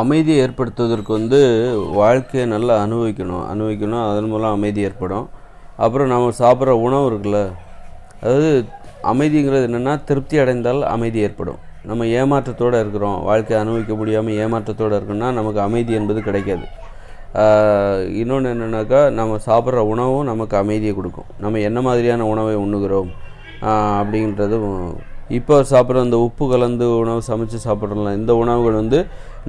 அமைதியை ஏற்படுத்துவதற்கு வந்து வாழ்க்கையை நல்லா அனுபவிக்கணும். அனுபவிக்கணும் அதன் மூலம் அமைதி ஏற்படும். அப்புறம் நம்ம சாப்பிட்ற உணவு இருக்குல்ல அதாவது அமைதிங்கிறது என்னென்னா திருப்தி அடைந்தால் அமைதி ஏற்படும். நம்ம ஏமாற்றத்தோடு இருக்கிறோம். வாழ்க்கையை அனுபவிக்க முடியாமல் ஏமாற்றத்தோடு இருக்கணும்னா நமக்கு அமைதி என்பது கிடைக்காது. இன்னொன்று என்னென்னாக்கா நம்ம சாப்பிட்ற உணவும் நமக்கு அமைதியை கொடுக்கும். நம்ம என்ன மாதிரியான உணவை உண்ணுகிறோம் அப்படின்றதும் இப்போ சாப்பிட்ற அந்த உப்பு கலந்து உணவு சமைச்சு சாப்பிட்றோம்ல இந்த உணவுகள் வந்து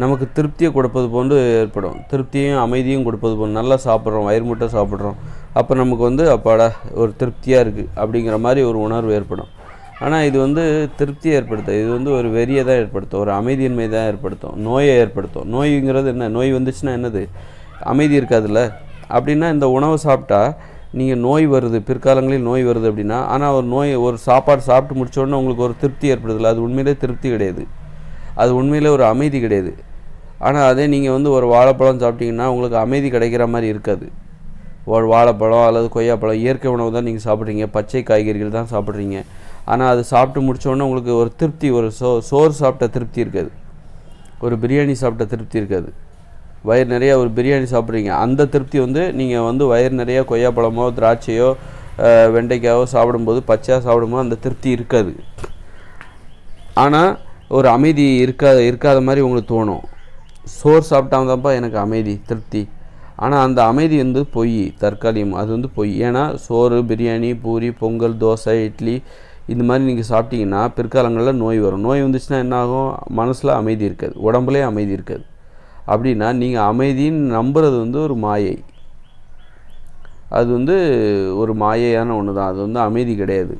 நமக்கு திருப்தியை கொடுப்பது போன்று ஏற்படும். திருப்தியும் அமைதியும் கொடுப்பது போன்று நல்லா சாப்பிட்றோம் வயிறு முட்டை சாப்பிட்றோம். அப்போ நமக்கு வந்து அப்பாடா ஒரு திருப்தியாக இருக்குது அப்படிங்கிற மாதிரி ஒரு உணர்வு ஏற்படும். ஆனால் இது வந்து திருப்தியை ஏற்படுத்த இது வந்து ஒரு வெறியை தான் ஏற்படுத்தும். ஒரு அமைதியின்மை தான் ஏற்படுத்தும். நோயை ஏற்படுத்தும். நோய்ங்கிறது என்ன? நோய் வந்துச்சுன்னா என்னது? அமைதி இருக்காதுல்ல? அப்படின்னா இந்த உணவை சாப்பிட்டா நீங்கள் நோய் வருது. பிற்காலங்களில் நோய் வருது அப்படின்னா ஆனால் ஒரு நோய் ஒரு சாப்பாடு சாப்பிட்டு முடிச்சோடனே உங்களுக்கு ஒரு திருப்தி ஏற்படுதில்லை அது உண்மையிலே திருப்தி கிடையாது. அது உண்மையில் ஒரு அமைதி கிடையாது. ஆனால் அதே நீங்கள் வந்து ஒரு வாழைப்பழம் சாப்பிட்டீங்கன்னா உங்களுக்கு அமைதி கிடைக்கிற மாதிரி இருக்காது. ஒரு வாழைப்பழம் அல்லது கொய்யாப்பழம் இயற்கை உணவு தான் நீங்கள் சாப்பிட்றீங்க. பச்சை காய்கறிகள் தான் சாப்பிட்றீங்க. ஆனால் அது சாப்பிட்டு முடிச்ச உங்களுக்கு ஒரு திருப்தி ஒரு சோ சோறு சாப்பிட்ட திருப்தி இருக்காது. ஒரு பிரியாணி சாப்பிட்ட திருப்தி இருக்காது. வயிறு நிறையா ஒரு பிரியாணி சாப்பிட்றீங்க. அந்த திருப்தி வந்து நீங்கள் வந்து வயிறு நிறையா கொய்யாப்பழமோ திராட்சையோ வெண்டைக்காயோ சாப்பிடும்போது பச்சையாக சாப்பிடும்போது அந்த திருப்தி இருக்காது. ஆனால் ஒரு அமைதி இருக்காத இருக்காத மாதிரி உங்களுக்கு தோணும். சோறு சாப்பிட்டாதான்ப்பா எனக்கு அமைதி திருப்தி. ஆனால் அந்த அமைதி வந்து பொய் தற்காலிகம். அது வந்து பொய். ஏன்னா சோறு பிரியாணி பூரி பொங்கல் தோசை இட்லி இந்த மாதிரி நீங்கள் சாப்பிட்டீங்கன்னா பிற்காலங்களில் நோய் வரும். நோய் வந்துச்சுன்னா என்ன ஆகும்? மனசில் அமைதி இருக்காது. உடம்புலேயே அமைதி இருக்காது. அப்படின்னா நீங்கள் அமைதின்னு நம்புறது வந்து ஒரு மாயை. அது வந்து ஒரு மாயையான ஒன்று தான் அது வந்து அமைதி கிடையாது.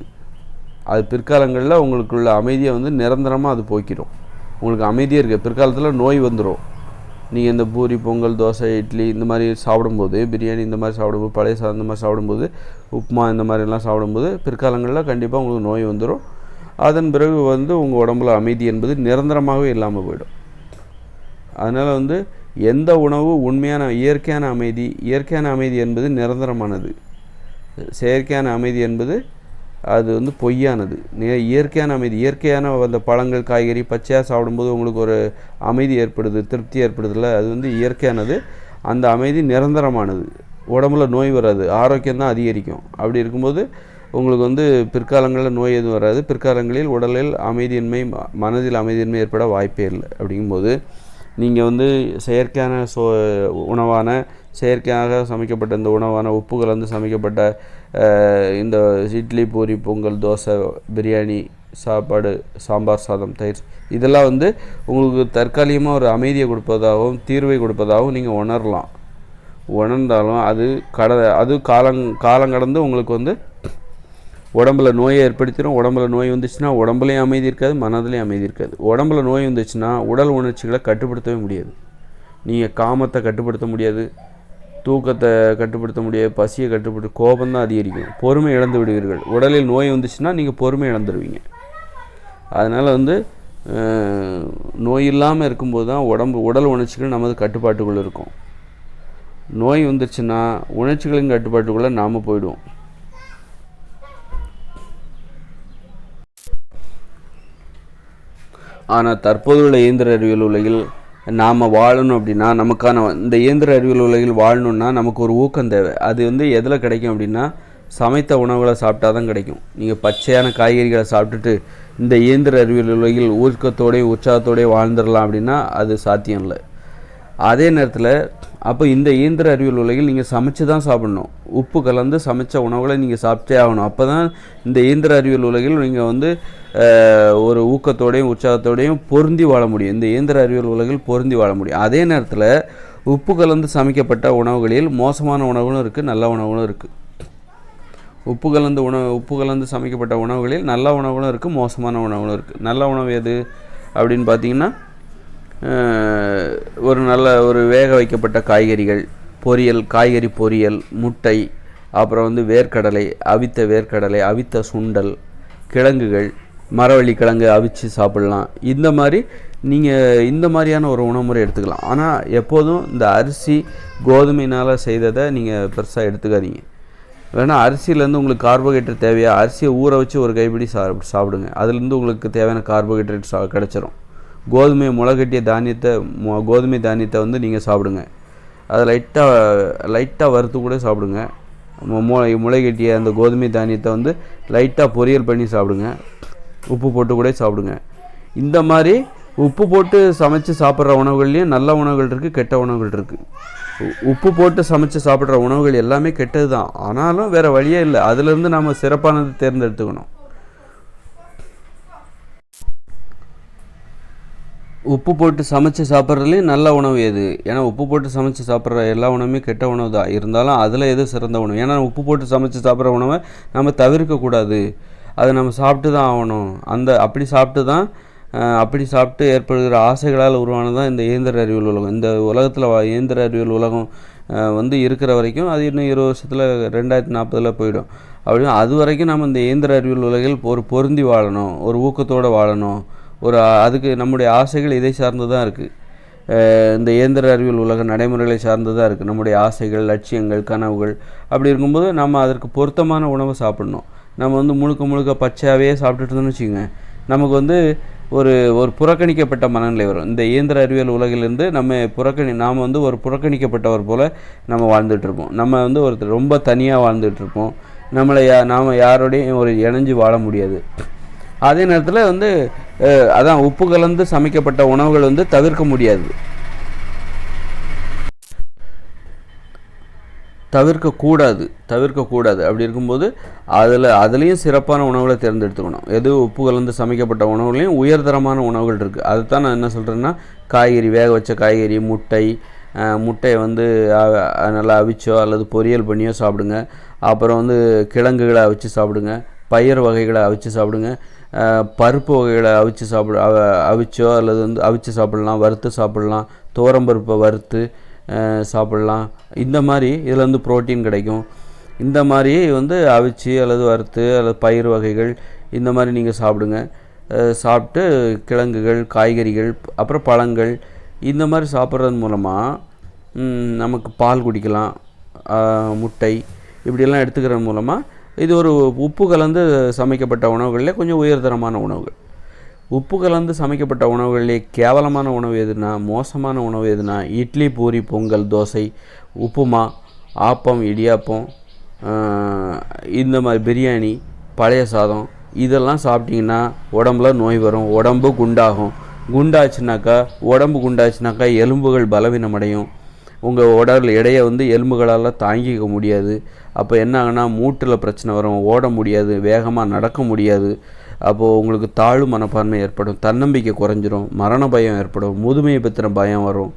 அது பிற்காலங்களில் உங்களுக்குள்ள அமைதியை வந்து நிரந்தரமாக அது போக்கிடும் உங்களுக்கு அமைதியே இருக்குது பிற்காலத்தில் நோய் வந்துடும் நீங்கள் இந்த பூரி பொங்கல் தோசை இட்லி இந்த மாதிரி சாப்பிடும்போது பிரியாணி இந்த மாதிரி சாப்பிடும்போது பழைய சாதம் இந்த மாதிரி சாப்பிடும்போது உப்புமா இந்த மாதிரிலாம் சாப்பிடும்போது பிற்காலங்களில் கண்டிப்பாக உங்களுக்கு நோய் வந்துடும் அதன் பிறகு வந்து உங்கள் உடம்புல அமைதி என்பது நிரந்தரமாகவே இல்லாமல் போயிடும். அதனால் வந்து எந்த உணவு உண்மையான இயற்கையான அமைதி இயற்கையான அமைதி என்பது நிரந்தரமானது. செயற்கையான அமைதி என்பது அது வந்து பொய்யானது. இயற்கையான அமைதி. இயற்கையான அந்த பழங்கள் காய்கறி பச்சையாக சாப்பிடும்போது உங்களுக்கு ஒரு அமைதி ஏற்படுது திருப்தி ஏற்படுதுல்ல? அது வந்து இயற்கையானது. அந்த அமைதி நிரந்தரமானது. உடம்புல நோய் வராது. ஆரோக்கியம் தான் அதிகரிக்கும். அப்படி இருக்கும்போது உங்களுக்கு வந்து பிற்காலங்களில் நோய் எதுவும் வராது. பிற்காலங்களில் உடலில் அமைதியின்மை மனதில் அமைதியின்மை ஏற்பட வாய்ப்பே இல்லை. அப்படிங்கும்போது நீங்கள் வந்து செயற்கையான சோ உணவான செயற்கையாக சமைக்கப்பட்ட இந்த உணவான உப்பு கலந்து சமைக்கப்பட்ட இந்த இட்லி பூரி பொங்கல் தோசை பிரியாணி சாப்பாடு சாம்பார் சாதம் தயிர். இதெல்லாம் வந்து உங்களுக்கு தற்காலிகமாக ஒரு அமைதியை கொடுப்பதாகவும் தீர்வை கொடுப்பதாகவும் நீங்கள் உணரலாம். உணர்ந்தாலும் அது கட அது காலங் காலம் கடந்து உங்களுக்கு வந்து உடம்புல நோயை ஏற்படுத்திடும் உடம்புல நோய் வந்துச்சுன்னா உடம்புலையும் அமைதி இருக்காது மனதிலையும் அமைதி இருக்காது. உடம்புல நோய் வந்துச்சுன்னா உடல் உணர்ச்சிகளை கட்டுப்படுத்தவே முடியாது. நீங்கள் காமத்தை கட்டுப்படுத்த முடியாது. தூக்கத்தை கட்டுப்படுத்த முடியாது பசியை கட்டுப்படுத்த கோபம் தான் அதிகரிக்கும். பொறுமை இழந்து விடுவீர்கள். உடலில் நோய் வந்துச்சுன்னா நீங்கள் பொறுமை இழந்துடுவீங்க அதனால் வந்து நோய் இல்லாமல் இருக்கும்போது தான் உடம்பு உடல் உணர்ச்சிகள் நமது கட்டுப்பாட்டுக்குள்ளே இருக்கும். நோய் வந்துருச்சுன்னா உணர்ச்சிகளின் கட்டுப்பாட்டுக்குள்ளே நாம் போயிடுவோம். ஆனால் தற்போதுள்ள இயந்திர அறிவியல் உலகில் நாம் வாழணும் அப்படின்னா நமக்கான இந்த இயந்திர அறிவியல் உலகில் வாழணுன்னா நமக்கு ஒரு ஊக்கம் தேவை. அது வந்து எதில் கிடைக்கும் அப்படின்னா சமைத்த உணவுகளை சாப்பிட்டா தான் கிடைக்கும். நீங்கள் பச்சையான காய்கறிகளை சாப்பிட்டுட்டு இந்த இயந்திர அறிவியல் உலகில் ஊக்கத்தோடய உற்சாகத்தோடய வாழ்ந்துடலாம் அப்படின்னா அது சாத்தியம் இல்லை. அதே நேரத்தில் அப்போ இந்த இயந்திர அறிவியல் உலகில் நீங்கள் சமைச்சு தான் சாப்பிடணும். உப்பு கலந்து சமைச்ச உணவுகளை நீங்கள் சாப்பிட்டே ஆகணும். அப்போ தான் இந்த இயந்திர அறிவியல் உலகில் நீங்கள் வந்து ஒரு ஊக்கத்தோடையும் உற்சாகத்தோடையும் பொருந்தி வாழ முடியும். இந்த இயந்திர அறிவியல் உலகில் பொருந்தி வாழ முடியும். அதே நேரத்தில் உப்பு கலந்து சமைக்கப்பட்ட உணவுகளில் மோசமான உணவுகளும் இருக்குது நல்ல உணவுகளும் இருக்குது உப்பு கலந்து உணவு உப்பு கலந்து சமைக்கப்பட்ட உணவுகளில் நல்ல உணவுகளும் இருக்குது மோசமான உணவுகளும் இருக்குது நல்ல உணவு எது? அப்படின்னு பார்த்தீங்கன்னா ஒரு நல்ல ஒரு வேக வைக்கப்பட்ட காய்கறிகள் பொரியல் காய்கறி பொரியல் முட்டை அப்புறம் வந்து வேர்க்கடலை அவித்த வேர்க்கடலை அவித்த சுண்டல் கிழங்குகள் மரவள்ளி கிழங்கு அவிச்சு சாப்பிடலாம். இந்த மாதிரி நீங்கள் இந்த மாதிரியான ஒரு உணவுமுறை எடுத்துக்கலாம். ஆனால் எப்போதும் இந்த அரிசி கோதுமையினால் செய்ததை நீங்கள் பெருசாக எடுத்துக்காதீங்க. வேணால் அரிசியிலேருந்து உங்களுக்கு கார்போஹைட்ரேட் தேவையா? அரிசியை ஊற வச்சு ஒரு கைப்பிடி சாப்பிடுங்க. அதுலேருந்து உங்களுக்கு தேவையான கார்போஹைட்ரேட் சா கிடச்சிரும். கோதுமை முளைகட்டிய தானியத்தை கோதுமை தானியத்தை வந்து நீங்கள் சாப்பிடுங்க. அதை லைட்டாக லைட்டாக வறுத்து கூட சாப்பிடுங்க. மு- முளை முளைகட்டிய அந்த கோதுமை தானியத்தை வந்து லைட்டாக பொரியல் பண்ணி சாப்பிடுங்க. உப்பு போட்டு கூட சாப்பிடுங்க. இந்த மாதிரி உப்பு போட்டு சமைச்சு சாப்பிட்ற உணவுகள்லேயும் நல்ல உணவுகள் இருக்குது கெட்ட உணவுகள் இருக்குது உப்பு போட்டு சமைச்சு சாப்பிட்ற உணவுகள் எல்லாமே கெட்டது தான் ஆனாலும் வேறு வழியே இல்லை. அதுலேருந்து நாம் சிறப்பானது தேர்ந்தெடுத்துக்கணும். உப்பு போட்டு சமைச்சு சாப்பிட்றதுலேயும் நல்ல உணவு எது? ஏன்னா உப்பு போட்டு சமைச்சு சாப்பிட்ற எல்லா உணவுமே கெட்ட உணவு தான். இருந்தாலும் அதில் எது சிறந்த உணவு? ஏன்னா உப்பு போட்டு சமைச்சு சாப்பிட்ற உணவை நம்ம தவிர்க்கக்கூடாது அதை நம்ம சாப்பிட்டு தான் ஆகணும். அந்த அப்படி சாப்பிட்டு தான் அப்படி சாப்பிட்டு ஏற்படுகிற ஆசைகளால் உருவானது தான் இந்த இயந்திர அறிவியல் உலகம். இந்த உலகத்தில் இயந்திர அறிவியல் உலகம் வந்து இருக்கிற வரைக்கும் அது இன்னும் இருபது வருஷத்தில் ரெண்டாயிரத்தி நாற்பதில் போயிடும். அப்படின்னா அது வரைக்கும் நம்ம இந்த இயந்திர அறிவியல் உலகில் ஒரு பொருந்தி வாழணும். ஒரு ஊக்கத்தோடு வாழணும். ஒரு அதுக்கு நம்முடைய ஆசைகள் இதை சார்ந்து தான் இருக்குது இந்த இயந்திர அறிவியல் உலக நடைமுறைகளை சார்ந்து தான் இருக்குது நம்முடைய ஆசைகள் லட்சியங்கள் கனவுகள் அப்படி இருக்கும்போது நம்ம அதற்கு பொருத்தமான உணவை சாப்பிடணும். நம்ம வந்து முழுக்க முழுக்க பச்சையாகவே சாப்பிட்டுட்டு இருந்தோம்னு வச்சுக்கோங்க. நமக்கு வந்து ஒரு ஒரு புறக்கணிக்கப்பட்ட மனநிலை வரும். இந்த இயந்திர அறிவியல் உலகிலிருந்து நம்ம புறக்கணி நாம் வந்து ஒரு புறக்கணிக்கப்பட்டவர் போல் நம்ம வாழ்ந்துட்டுருப்போம் நம்ம வந்து ஒருத்தர் ரொம்ப தனியாக வாழ்ந்துட்டுருப்போம் நம்மளை யா நாம் யாரோடையும் ஒரு இணைஞ்சு வாழ முடியாது. அதே நேரத்தில் வந்து அதான் உப்பு கலந்து சமைக்கப்பட்ட உணவுகள் வந்து தவிர்க்க முடியாது. தவிர்க்கக்கூடாது தவிர்க்கக்கூடாது அப்படி இருக்கும்போது அதில் அதுலேயும் சிறப்பான உணவுகளை தேர்ந்தெடுத்துக்கணும். எது உப்பு கலந்து சமைக்கப்பட்ட உணவுகளையும் உயர்தரமான உணவுகள் இருக்குது அதுதான் நான் என்ன சொல்கிறேன்னா காய்கறி வேக வச்ச காய்கறி முட்டை முட்டையை வந்து நல்லா அவிச்சோ அல்லது பொரியல் பண்ணியோ சாப்பிடுங்க. அப்புறம் வந்து கிழங்குகளை அவிச்சு சாப்பிடுங்க. பயிர் வகைகளை அவிச்சு சாப்பிடுங்க. பருப்பு வகைகளை அவிச்சு சாப்பிட அவ- அவிச்சோ அல்லது வந்து அவிச்சு சாப்பிடலாம் வறுத்து சாப்பிடலாம் துவரம்பருப்பை வறுத்து சாப்பிடலாம். இந்த மாதிரி இதில் வந்து புரோட்டீன் கிடைக்கும். இந்த மாதிரி வந்து அவிச்சு அல்லது வறுத்து அல்லது பயிர் வகைகள் இந்த மாதிரி நீங்கள் சாப்பிடுங்க. சாப்பிட்டு கிழங்குகள் காய்கறிகள் அப்புறம் பழங்கள் இந்த மாதிரி சாப்பிட்றது மூலமாக நமக்கு பால் குடிக்கலாம். முட்டை இப்படியெல்லாம் எடுத்துக்கிறது மூலமாக இது ஒரு உப்பு கலந்து சமைக்கப்பட்ட உணவுகளில் கொஞ்சம் உயர்தரமான உணவுகள். உப்பு கலந்து சமைக்கப்பட்ட உணவுகளிலே கேவலமான உணவு எதுனா மோசமான உணவு எதுனா இட்லி பூரி பொங்கல் தோசை உப்புமா ஆப்பம் இடியாப்பம் இந்த மாதிரி பிரியாணி பழைய சாதம் இதெல்லாம் சாப்பிட்டிங்கன்னா உடம்புல நோய் வரும் உடம்பு குண்டாகும். குண்டாச்சுனாக்கா உடம்பு குண்டாச்சுனாக்கா எலும்புகள் பலவீனமடையும். உங்கள் உடல் எடையை வந்து எலும்புகளால் தாங்கிக்க முடியாது. அப்போ என்ன ஆகுனா மூட்டில் பிரச்சனை வரும் ஓட முடியாது வேகமாக நடக்க முடியாது. அப்போது உங்களுக்கு தாழ்வு மனப்பான்மை ஏற்படும் தன்னம்பிக்கை குறைஞ்சிரும் மரண பயம் ஏற்படும் முதுமையை பற்றின பயம் வரும்.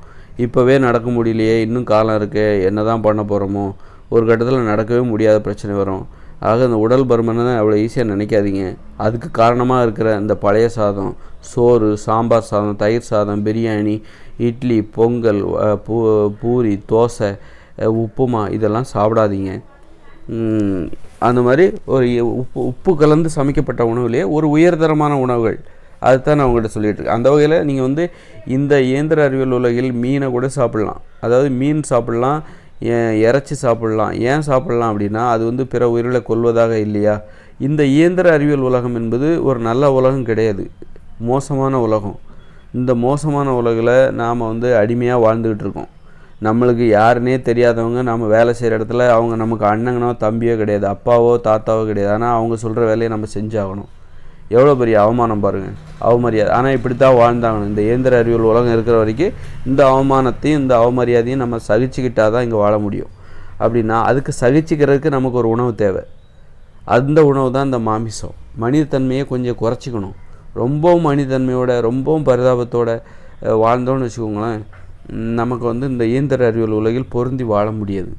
இப்போவே நடக்க முடியலையே இன்னும் காலம் இருக்கே என்ன தான் பண்ண போகிறோமோ ஒரு கட்டத்தில் நடக்கவே முடியாத பிரச்சனை வரும். ஆக இந்த உடல் பருமனை அவ்வளோ ஈஸியாக நினைக்காதீங்க. அதுக்கு காரணமாக இருக்கிற இந்த பழைய சாதம் சோறு சாம்பார் சாதம் தயிர் சாதம் பிரியாணி இட்லி பொங்கல் பூ பூரி தோசை உப்புமா இதெல்லாம் சாப்பிடாதீங்க. அந்த மாதிரி ஒரு உப்பு உப்பு கலந்து சமைக்கப்பட்ட உணவுலேயே ஒரு உயர்தரமான உணவுகள். அதுதான் நான் உங்கள்கிட்ட சொல்லிட்டு இருக்கேன். அந்த வகையில் நீங்கள் வந்து இந்த இயந்திர அறிவியல் உலகில் மீனை கூட சாப்பிட்லாம். அதாவது மீன் சாப்பிட்லாம் ஏ- இறைச்சி சாப்பிட்லாம். ஏன் சாப்பிட்லாம் அப்படின்னா அது வந்து பிற உயிர்களை கொள்வதாக இல்லையா? இந்த இயந்திர அறிவியல் உலகம் என்பது ஒரு நல்ல உலகம் கிடையாது. மோசமான உலகம். இந்த மோசமான உலகில் நாம் வந்து அடிமையாக வாழ்ந்துக்கிட்டு இருக்கோம். நம்மளுக்கு யாருன்னே தெரியாதவங்க நம்ம வேலை செய்கிற இடத்துல அவங்க நமக்கு அண்ணங்கனோ தம்பியோ கிடையாது. அப்பாவோ தாத்தாவோ கிடையாது. ஆனால் அவங்க சொல்கிற வேலையை நம்ம செஞ்சாகணும். எவ்வளோ பெரிய அவமானம் பாருங்கள் அவமரியாதை. ஆனால் இப்படி தான் வாழ்ந்தாகணும். இந்த இயந்திர அறிவியல் உலகம் இருக்கிற வரைக்கும் இந்த அவமானத்தையும் இந்த அவமரியாதையும் நம்ம சகிச்சுக்கிட்டால் தான் இங்கே வாழ முடியும். அப்படின்னா அதுக்கு சகிச்சுக்கிறதுக்கு நமக்கு ஒரு உணவு தேவை. அந்த உணவு தான் இந்த மாமிசம். மனிதத்தன்மையை கொஞ்சம் குறைச்சிக்கணும். ரொம்பவும் மனிதன்மையோட ரொம்பவும் பரிதாபத்தோட வாழ்ந்தோன்னு வச்சுக்கோங்களேன் நமக்கு வந்து இந்த இயந்திர அறிவியல் உலகில் பொருந்தி வாழ முடியாது.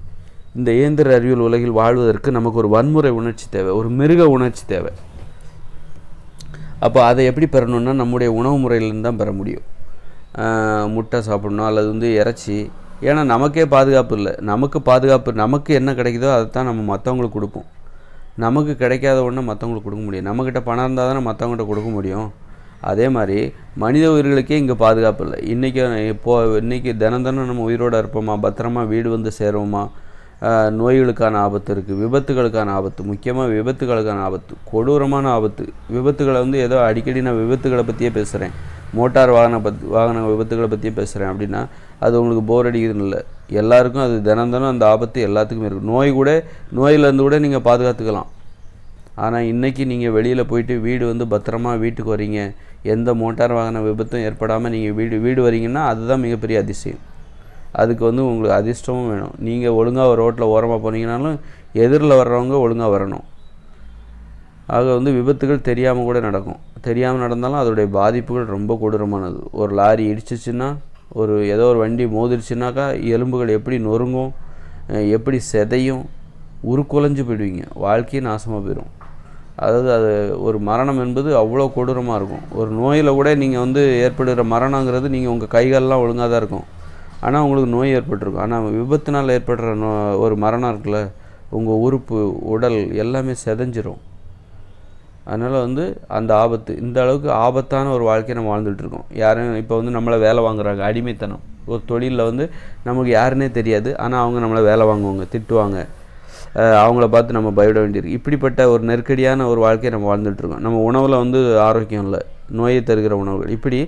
இந்த இயந்திர அறிவியல் உலகில் வாழ்வதற்கு நமக்கு ஒரு வன்முறை உணர்ச்சி தேவை ஒரு மிருக உணர்ச்சி தேவை. அப்போ அதை எப்படி பெறணும்னா நம்முடைய உணவு முறையிலேருந்து தான் பெற முடியும். முட்டை சாப்பிடணும் அல்லது வந்து இறைச்சி. ஏன்னா நமக்கே பாதுகாப்பு இல்லை. நமக்கு பாதுகாப்பு நமக்கு என்ன கிடைக்குதோ அதை தான் நம்ம மற்றவங்களுக்கு கொடுப்போம். நமக்கு கிடைக்காத ஒன்று மற்றவங்களுக்கு கொடுக்க முடியும். நம்மக்கிட்ட பணம் இருந்தால் தானே மற்றவங்ககிட்ட கொடுக்க முடியும். அதே மாதிரி மனித உயிர்களுக்கே இங்கே பாதுகாப்பு இல்லை. இன்றைக்கி இப்போ இன்றைக்கி தினம் தினம் நம்ம உயிரோடு இருப்போமா? பத்திரமா வீடு வந்து சேருவோமா? நோய்களுக்கான ஆபத்து இருக்குது விபத்துகளுக்கான ஆபத்து முக்கியமாக விபத்துகளுக்கான ஆபத்து கொடூரமான ஆபத்து. விபத்துகளை வந்து ஏதோ அடிக்கடி நான் விபத்துகளை பற்றியே பேசுகிறேன் மோட்டார் வாகன பத் வாகன விபத்துகளை பற்றியே பேசுகிறேன் அப்படின்னா அது உங்களுக்கு போர் அடிக்குதுன்னு இல்லை. எல்லாருக்கும் அது தினம் தினம் அந்த ஆபத்து எல்லாத்துக்குமே இருக்கும் நோய் கூட நோயிலேருந்து கூட நீங்கள் பாதுகாத்துக்கலாம். ஆனால் இன்றைக்கி நீங்கள் வெளியில் போயிட்டு வீடு வந்து பத்திரமா வீட்டுக்கு வரீங்க எந்த மோட்டார் வாகன விபத்தும் ஏற்படாமல் நீங்கள் வீடு வீடு வரீங்கன்னா அதுதான் மிகப்பெரிய அதிசயம். அதுக்கு வந்து உங்களுக்கு அதிர்ஷ்டமும் வேணும். நீங்கள் ஒழுங்காக ரோட்டில் ஓரமாக போனீங்கனாலும் எதிரில் வர்றவங்க ஒழுங்காக வரணும். ஆக வந்து விபத்துகள் தெரியாமல் கூட நடக்கும். தெரியாமல் நடந்தாலும் அதோடைய பாதிப்புகள் ரொம்ப கொடூரமானது. ஒரு லாரி இடிச்சிச்சின்னா ஒரு ஏதோ ஒரு வண்டி மோதிருச்சுனாக்கா எலும்புகள் எப்படி நொறுங்கும் எப்படி செதையும் உருக்குலைஞ்சு போயிடுவீங்க. வாழ்க்கையே நாசமாக போயிடும் அதாவது அது ஒரு மரணம் என்பது அவ்வளோ கொடூரமாக இருக்கும். ஒரு நோயில் கூட நீங்கள் வந்து ஏற்படுகிற மரணங்கிறது நீங்கள் உங்கள் கைகாலெலாம் ஒழுங்காக தான் இருக்கும். ஆனால் உங்களுக்கு நோய் ஏற்பட்டிருக்கும். ஆனால் விபத்தினால் ஏற்படுற நோ ஒரு மரணம் இருக்குல்ல உங்கள் உறுப்பு உடல் எல்லாமே செதஞ்சிரும். அதனால் வந்து அந்த ஆபத்து இந்த அளவுக்கு ஆபத்தான ஒரு வாழ்க்கையை நம்ம வாழ்ந்துட்டு இருக்கோம். யாரும் இப்போ வந்து நம்மளை வேலை வாங்குறாங்க அடிமைத்தனம். ஒரு தொழிலில் வந்து நமக்கு யாருன்னே தெரியாது ஆனால் அவங்க நம்மளை வேலை வாங்குவாங்க திட்டுவாங்க. அவங்கள பார்த்து நம்ம பயப்பட வேண்டியிருக்கு. இப்படிப்பட்ட ஒரு நெருக்கடியான ஒரு வாழ்க்கையை நம்ம வாழ்ந்துட்டு இருக்கோம். நம்ம உணவில் வந்து ஆரோக்கியம் இல்லை. நோயை தருகிற உணவுகள். இப்படி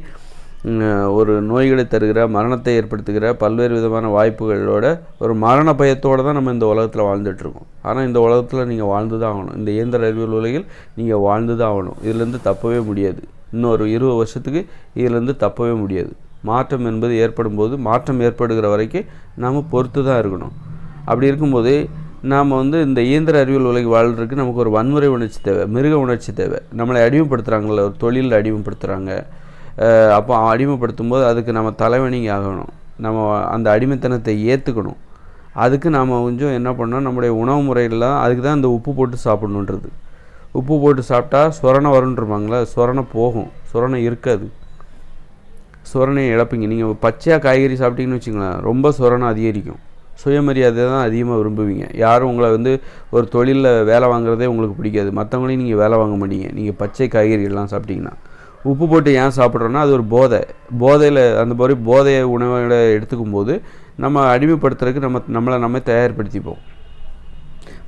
ஒரு நோய்களை தருகிற மரணத்தை ஏற்படுத்துகிற பல்வேறு விதமான வாய்ப்புகளோட ஒரு மரண பயத்தோடு தான் நம்ம இந்த உலகத்தில் வாழ்ந்துட்டுருக்கோம். ஆனால் இந்த உலகத்தில் நீங்கள் வாழ்ந்து தான் ஆகணும். இந்த இயந்திர அறிவியல் உலகில் நீங்கள் வாழ்ந்து தான் ஆகணும். இதுலேருந்து தப்பவே முடியாது. இன்னொரு இருபது வருஷத்துக்கு இதுலேருந்து தப்பவே முடியாது. மாற்றம் என்பது ஏற்படும் போது மாற்றம் ஏற்படுகிற வரைக்கும் நாம் பொறுத்து தான் இருக்கணும். அப்படி இருக்கும்போது நாம் வந்து இந்த இயந்திர அறிவியல் உலகில் வாழ்றதுக்கு நமக்கு ஒரு வன்முறை உணர்ச்சி தேவை மிருக உணர்ச்சி தேவை. நம்மளை அடிமைப்படுத்துகிறாங்கள ஒரு தொழிலில் அடிமைப்படுத்துகிறாங்க அப்போ அடிமைப்படுத்தும் போது அதுக்கு நம்ம தலைவணிங்க ஆகணும். நம்ம அந்த அடிமைத்தனத்தை ஏற்றுக்கணும் அதுக்கு நாம் கொஞ்சம் என்ன பண்ணோம் நம்முடைய உணவு முறையில் அதுக்கு தான் இந்த உப்பு போட்டு சாப்பிடணுன்றது. உப்பு போட்டு சாப்பிட்டா சுரணை வரும்ன்றப்பாங்களே சுரணை போகும். சுரணை இருக்காது. சுரணையை இழப்பீங்க. நீங்கள் பச்சையாக காய்கறி சாப்பிட்டீங்கன்னு வச்சுங்களேன் ரொம்ப சுரணை அதிகரிக்கும். சுயமரியாதை தான் அதிகமாக விரும்புவீங்க. யாரும் உங்களை வந்து ஒரு தொழிலில் வேலை வாங்குறதே உங்களுக்கு பிடிக்காது. மற்றவங்களையும் நீங்கள் வேலை வாங்க மாட்டீங்க. நீங்கள் பச்சை காய்கறிகள்லாம் சாப்பிட்டீங்கன்னா. உப்பு போட்டு ஏன் சாப்பிட்றோன்னா அது ஒரு போதை. போதையில் அந்த மாதிரி போதைய உணவுகளை எடுத்துக்கும் போது நம்ம அடிமைப்படுத்துறதுக்கு நம்ம நம்மளை நம்ம தயார்படுத்திப்போம்.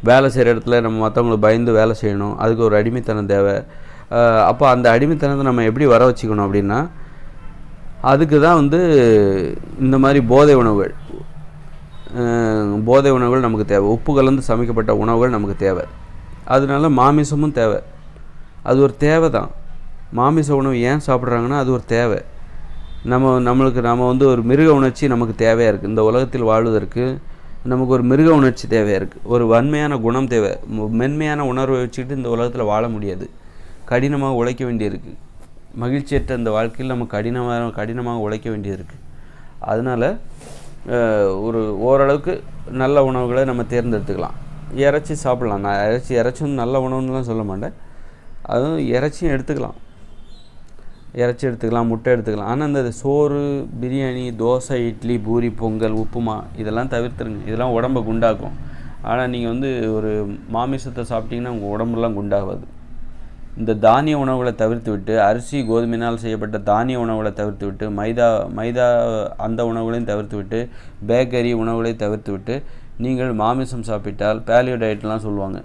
வேலை செய்கிற இடத்துல நம்ம மற்றவங்களுக்கு பயந்து வேலை செய்யணும். அதுக்கு ஒரு அடிமைத்தனம் தேவை. அப்போ அந்த அடிமைத்தனத்தை நம்ம எப்படி வர வச்சுக்கணும் அப்படின்னா அதுக்கு தான் வந்து இந்த மாதிரி போதை உணவுகள் போதை உணவுகள் நமக்கு தேவை. உப்பு கலந்து சமைக்கப்பட்ட உணவுகள் நமக்கு தேவை. அதனால மாமிசமும் தேவை. அது ஒரு தேவை தான் மாமிச உணவு ஏன் சாப்பிட்றாங்கன்னா அது ஒரு தேவை. நம்ம நம்மளுக்கு நம்ம வந்து ஒரு மிருக உணர்ச்சி நமக்கு தேவையாக இருக்குது இந்த உலகத்தில் வாழ்வதற்கு நமக்கு ஒரு மிருக உணர்ச்சி தேவையாக இருக்குது ஒரு வன்மையான குணம் தேவை. மென்மையான உணர்வை வச்சுக்கிட்டு இந்த உலகத்தில் வாழ முடியாது. கடினமாக உழைக்க வேண்டியிருக்கு. மகிழ்ச்சியற்ற இந்த வாழ்க்கையில் நம்ம கடினமாக கடினமாக உழைக்க வேண்டியிருக்கு. அதனால் ஒரு ஓரளவுக்கு நல்ல உணவுகளை நம்ம தேர்ந்தெடுத்துக்கலாம். இறைச்சி சாப்பிட்லாம். நான் இறைச்சி இறைச்சும் நல்ல உணவுன்னுலாம் சொல்ல மாட்டேன். அதுவும் இறைச்சியும் எடுத்துக்கலாம். இறைச்சி எடுத்துக்கலாம் முட்டை எடுத்துக்கலாம். ஆனால் இந்த சோறு பிரியாணி தோசை இட்லி பூரி பொங்கல் உப்புமா இதெல்லாம் தவிர்த்துருங்க. இதெல்லாம் உடம்பை குண்டாக்கும். ஆனால் நீங்கள் வந்து ஒரு மாமிசத்தை சாப்பிட்டீங்கன்னா உங்கள் உடம்புலாம் குண்டாகாது. இந்த தானிய உணவுகளை தவிர்த்து விட்டு அரிசி கோதுமையினால் செய்யப்பட்ட தானிய உணவுகளை தவிர்த்து விட்டு மைதா மைதா அந்த உணவுகளையும் தவிர்த்து விட்டு பேக்கரி உணவுகளை தவிர்த்து விட்டு நீங்கள் மாமிசம் சாப்பிட்டால் பேலியோ டயட்லாம் சொல்லுவாங்க.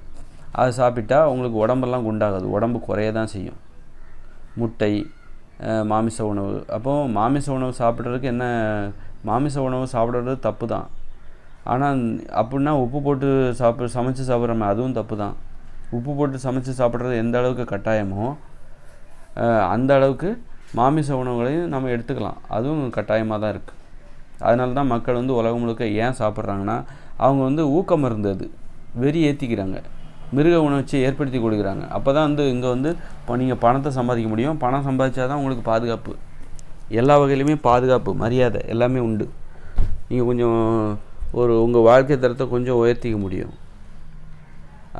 அது சாப்பிட்டா உங்களுக்கு உடம்பெல்லாம் குண்டாகாது. உடம்பு குறைய தான் செய்யும். முட்டை மாமிச உணவு. அப்போ மாமிச உணவு சாப்பிட்றதுக்கு என்ன மாமிச உணவு சாப்பிட்றது தப்பு தான் ஆனால் அப்படின்னா உப்பு போட்டு சாப்பிட சமைச்சு சாப்பிட்றோமே அதுவும் தப்பு தான் உப்பு போட்டு சமைச்சு சாப்பிட்றது எந்த அளவுக்கு கட்டாயமோ அந்த அளவுக்கு மாமிச உணவுகளையும் நம்ம எடுத்துக்கலாம். அதுவும் கட்டாயமாக தான் இருக்குது அதனால தான் மக்கள் வந்து உலகம் முழுக்க ஏன் சாப்பிட்றாங்கன்னா அவங்க வந்து ஊக்க மருந்து அது வெறி ஏற்றிக்கிறாங்க மிருக உணர்ச்சியை ஏற்படுத்தி கொடுக்குறாங்க. அப்போ தான் வந்து இங்கே வந்து இப்போ நீங்கள் பணத்தை சம்பாதிக்க முடியும். பணம் சம்பாதிச்சா தான் உங்களுக்கு பாதுகாப்பு. எல்லா வகையிலுமே பாதுகாப்பு மரியாதை எல்லாமே உண்டு. நீங்கள் கொஞ்சம் ஒரு உங்கள் வாழ்க்கை தரத்தை கொஞ்சம் உயர்த்திக்க முடியும்.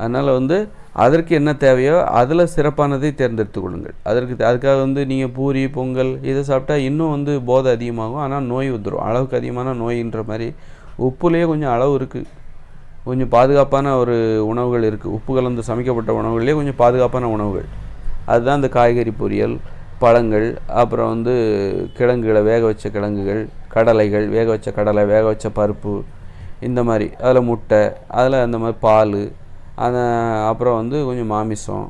அதனால் வந்து அதற்கு என்ன தேவையோ அதில் சிறப்பானதை தேர்ந்தெடுத்து கொள்ளுங்கள். அதற்கு அதுக்காக வந்து நீங்கள் பூரி பொங்கல் இதை சாப்பிட்டா இன்னும் வந்து போதை அதிகமாகும். ஆனால் நோய் வந்துடும் அளவுக்கு அதிகமான நோயின்ற மாதிரி உப்புலேயே கொஞ்சம் அளவு இருக்குது கொஞ்சம் பாதுகாப்பான ஒரு உணவுகள் இருக்குது உப்பு கலந்து சமைக்கப்பட்ட உணவுகளே கொஞ்சம் பாதுகாப்பான உணவுகள். அதுதான் இந்த காய்கறி பொரியல் பழங்கள் அப்புறம் வந்து கிழங்குகளை வேக வச்ச கிழங்குகள் கடலைகள் வேக வச்ச கடலை வேக வச்ச பருப்பு இந்த மாதிரி. அதில் முட்டை அதில் அந்த மாதிரி பால் அந்த அப்புறம் வந்து கொஞ்சம் மாமிசம்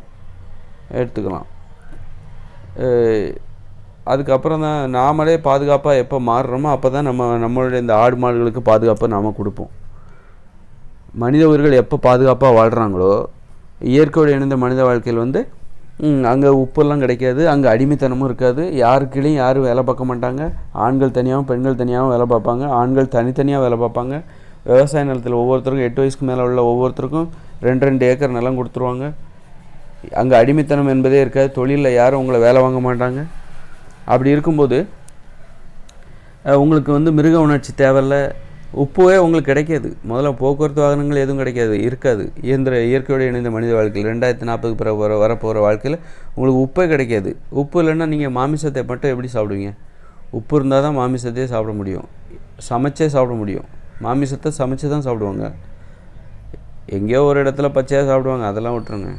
எடுத்துக்கலாம். அதுக்கப்புறம் தான் நாமளே பாதுகாப்பாக எப்போ மாறுறோமோ அப்போ தான் நம்ம நம்மளுடைய இந்த ஆடு மாடுகளுக்கு பாதுகாப்பை நாம் கொடுப்போம். மனித உயிர்கள் எப்போ பாதுகாப்பாக வாழ்கிறாங்களோ இயற்கையோடு இணைந்த மனித வாழ்க்கையில் வந்து அங்கே உப்பெல்லாம் கிடைக்காது அங்கே அடிமைத்தனமும் இருக்காது. யாருக்கிடையும் யாரும் வேலை பார்க்க மாட்டாங்க. ஆண்கள் தனியாகவும் பெண்கள் தனியாகவும் வேலை பார்ப்பாங்க. ஆண்கள் தனித்தனியாக வேலை பார்ப்பாங்க. விவசாய நிலத்தில் ஒவ்வொருத்தருக்கும் எட்டு வயசுக்கு மேலே உள்ள ஒவ்வொருத்தருக்கும் ரெண்டு ரெண்டு ஏக்கர் நிலம் கொடுத்துருவாங்க. அங்கே அடிமைத்தனம் என்பதே இருக்காது. தொழிலில் யாரும் உங்களை வேலை வாங்க மாட்டாங்க. அப்படி இருக்கும்போது உங்களுக்கு வந்து மிருக உணர்ச்சி தேவையில்ல. உப்புவே உங்களுக்கு கிடைக்காது. முதல்ல போக்குவரத்து வாகனங்கள் எதுவும் கிடைக்காது. இருக்காது. இயந்திர இயற்கையோடு இணைந்த மனித வாழ்க்கையில் ரெண்டாயிரத்தி நாற்பதுக்கு பிறகு வர வரப்போகிற வாழ்க்கையில் உங்களுக்கு உப்பே கிடைக்காது. உப்பு இல்லைன்னா நீங்கள் மாமிசத்தை மட்டும் எப்படி சாப்பிடுவீங்க? உப்பு இருந்தால் தான் மாமிசத்தையே சாப்பிட முடியும். சமைச்சே சாப்பிட முடியும். மாமிசத்தை சமைச்சு தான் சாப்பிடுவாங்க. எங்கேயோ ஒரு இடத்துல பச்சையாக சாப்பிடுவாங்க. அதெல்லாம் விட்டுருங்க.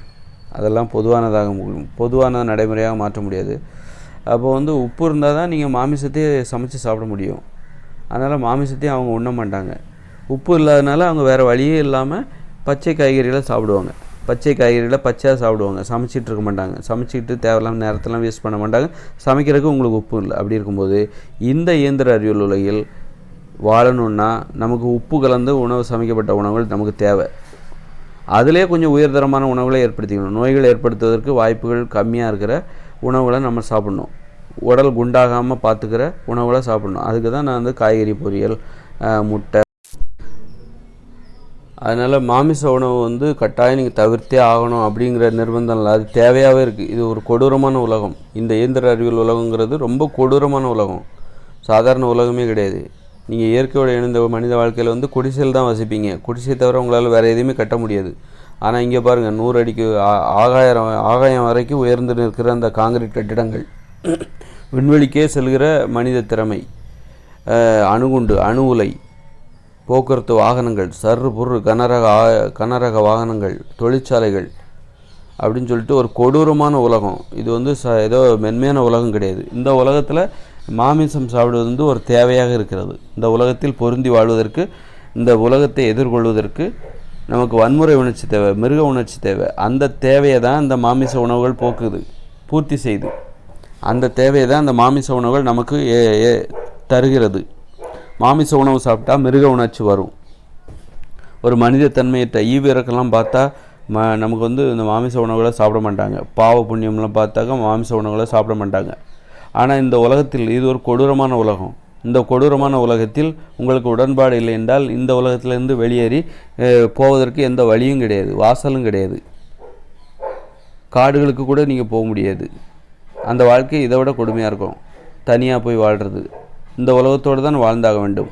அதெல்லாம் பொதுவானதாக பொதுவான நடைமுறையாக மாற்ற முடியாது. அப்போ வந்து உப்பு இருந்தால் தான் நீங்கள் மாமிசத்தையே சமைச்சு சாப்பிட முடியும். அதனால் மாமிசத்தையும் அவங்க உண்ண மாட்டாங்க. உப்பு இல்லாதனால அவங்க வேறு வழியே இல்லாமல் பச்சை காய்கறிகளை சாப்பிடுவாங்க. பச்சை காய்கறிகளை பச்சையாக சாப்பிடுவாங்க. சமைச்சிட்டு இருக்க மாட்டாங்க. சமைச்சிட்டு தேவையில்லாம நேரத்தெல்லாம் வேஸ்ட் பண்ண மாட்டாங்க. சமைக்கிறதுக்கு உங்களுக்கு உப்பு இல்லை. அப்படி இருக்கும்போது இந்த இயந்திர அறிவியல் உலகில் வாழணுன்னா நமக்கு உப்பு கலந்து உணவு சமைக்கப்பட்ட உணவுகள் நமக்கு தேவை. அதிலே கொஞ்சம் உயர்தரமான உணவுகளை ஏற்படுத்திக்கணும். நோய்கள் ஏற்படுத்துவதற்கு வாய்ப்புகள் கம்மியாக இருக்கிற உணவுகளை நம்ம சாப்பிடணும். உடல் குண்டாகாமல் பார்த்துக்கிற உணவுகளை சாப்பிடணும். அதுக்கு தான் நான் வந்து காய்கறி பொரியல் முட்டை. அதனால் மாமிச உணவு வந்து கட்டாயம் நீங்கள் தவிர்த்தே ஆகணும் அப்படிங்கிற நிர்பந்தம் இல்லை அது தேவையாகவே இருக்குது இது ஒரு கொடூரமான உலகம். இந்த இயந்திர அறிவியல் உலகங்கிறது ரொம்ப கொடூரமான உலகம். சாதாரண உலகமே கிடையாது. நீங்கள் இயற்கையோட இணைந்த மனித வாழ்க்கையில் வந்து குடிசையில் தான் வசிப்பீங்க. குடிசை தவிர உங்களால் வேறு எதுவுமே கட்ட முடியாது. ஆனால் இங்கே பாருங்கள் நூறு அடிக்கு ஆ- ஆகாயிரம் ஆகாயம் வரைக்கும் உயர்ந்து நிற்கிற அந்த காங்கிரீட் கட்டிடங்கள். விண்வெளிக்கே செல்கிற மனித திறமை அணுகுண்டு அணு உலை போக்குவரத்து வாகனங்கள் சர்ரு பொரு கனரக ஆ- கனரக வாகனங்கள் தொழிற்சாலைகள் அப்படின்னு சொல்லிட்டு ஒரு கொடூரமான உலகம். இது வந்து ச ஏதோ மென்மையான உலகம் கிடையாது. இந்த உலகத்தில் மாமிசம் சாப்பிடுவது வந்து ஒரு தேவையாக இருக்கிறது. இந்த உலகத்தில் பொருந்தி வாழ்வதற்கு இந்த உலகத்தை எதிர்கொள்வதற்கு நமக்கு வன்முறை உணர்ச்சி தேவை மிருக உணர்ச்சி தேவை. அந்த தேவையை தான் இந்த மாமிச உணவுகள் போக்குது பூர்த்தி செய்து. அந்த தேவையை தான் அந்த மாமிச உணவுகள் நமக்கு ஏ- ஏ- தருகிறது. மாமிச உணவு சாப்பிட்டா மிருக உணர்ச்சி வரும். ஒரு மனிதத்தன்மையற்ற ஈவிரக்கெல்லாம் பார்த்தா ம நமக்கு வந்து இந்த மாமிச உணவுகளை சாப்பிட மாட்டாங்க. பாவ புண்ணியம்லாம் பார்த்தாக்கா மாமிச உணவுகளை சாப்பிட மாட்டாங்க. ஆனால் இந்த உலகத்தில் இது ஒரு கொடூரமான உலகம். இந்த கொடூரமான உலகத்தில் உங்களுக்கு உடன்பாடு இல்லை என்றால் இந்த உலகத்திலேருந்து வெளியேறி போவதற்கு எந்த வழியும் கிடையாது. வாசலும் கிடையாது. காடுகளுக்கு கூட நீங்கள் போக முடியாது. அந்த வாழ்க்கை இதை விட கொடுமையாக இருக்கும். தனியாக போய் வாழ்கிறது இந்த உலகத்தோடு தான் வாழ்ந்தாக வேண்டும்.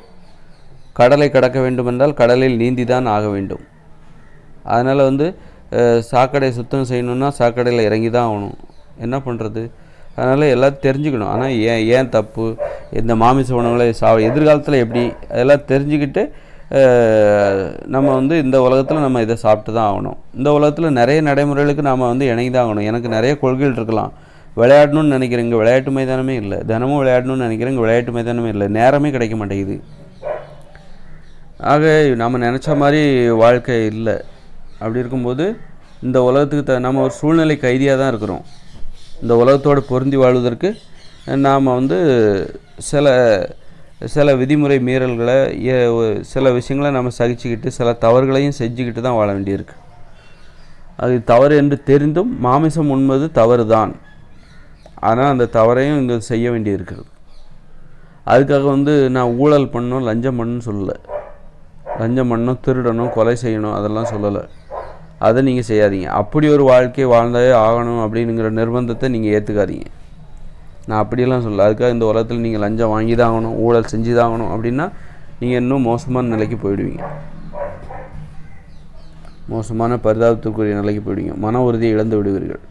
கடலை கடக்க வேண்டுமென்றால் கடலில் நீந்தி தான் ஆக வேண்டும். அதனால் வந்து சாக்கடை சுத்தம் செய்யணுன்னா சாக்கடையில் இறங்கி தான் ஆகணும். என்ன பண்ணுறது அதனால் எல்லாம் தெரிஞ்சுக்கணும். ஆனால் ஏன் ஏன் தப்பு? இந்த மாமிச உணவுகளை சா எதிர்காலத்தில் எப்படி? அதெல்லாம் தெரிஞ்சுக்கிட்டு நம்ம வந்து இந்த உலகத்தில் நம்ம இதை சாப்பிட்டு தான் ஆகணும். இந்த உலகத்தில் நிறைய நடைமுறைகளுக்கு நாம் வந்து இணங்கி தான் ஆகணும். எனக்கு நிறைய கொள்கைகள் இருக்கலாம். விளையாடணும்னு நினைக்கிறேங்க. விளையாட்டு மைதானமே இல்லை. தினமும் விளையாடணும்னு நினைக்கிறேங்க விளையாட்டு மைதானமே இல்லை. நேரமே கிடைக்க மாட்டேங்குது. ஆக நம்ம நினச்ச மாதிரி வாழ்க்கை இல்லை. அப்படி இருக்கும்போது இந்த உலகத்துக்கு த நம்ம ஒரு சூழ்நிலை கைதியாக தான் இருக்கிறோம். இந்த உலகத்தோடு பொருந்தி வாழ்வதற்கு நாம் வந்து சில சில விதிமுறை மீறல்களை ஏ- சில விஷயங்களை நம்ம சகிச்சுக்கிட்டு சில தவறுகளையும் செஞ்சுக்கிட்டு தான் வாழ வேண்டியிருக்கு. அது தவறு என்று தெரிந்தும் மாமிசம் உண்பது தவறு தான் ஆனால் அந்த தவறையும் இங்கே செய்ய வேண்டியிருக்கிறது அதுக்காக வந்து நான் ஊழல் பண்ணணும் லஞ்சம் பண்ணணும்னு சொல்லலை. லஞ்சம் பண்ணணும் திருடணும் கொலை செய்யணும் அதெல்லாம் சொல்லலை. அதை நீங்கள் செய்யாதீங்க. அப்படி ஒரு வாழ்க்கை வாழ்ந்தே ஆகணும் அப்படிங்கிற நிர்பந்தத்தை நீங்கள் ஏற்றுக்காதீங்க நான் அப்படியெல்லாம் சொல்லலை. அதுக்காக இந்த உலகத்தில் நீங்கள் லஞ்சம் வாங்கி தான் ஆகணும் ஊழல் செஞ்சு தான் ஆகணும் அப்படின்னா நீங்கள் இன்னும் மோசமான நிலைக்கு போயிடுவீங்க. மோசமான பரிதாபத்துக்குரிய நிலைக்கு போயிடுவீங்க. மன உறுதியை இழந்து விடுவீர்கள்.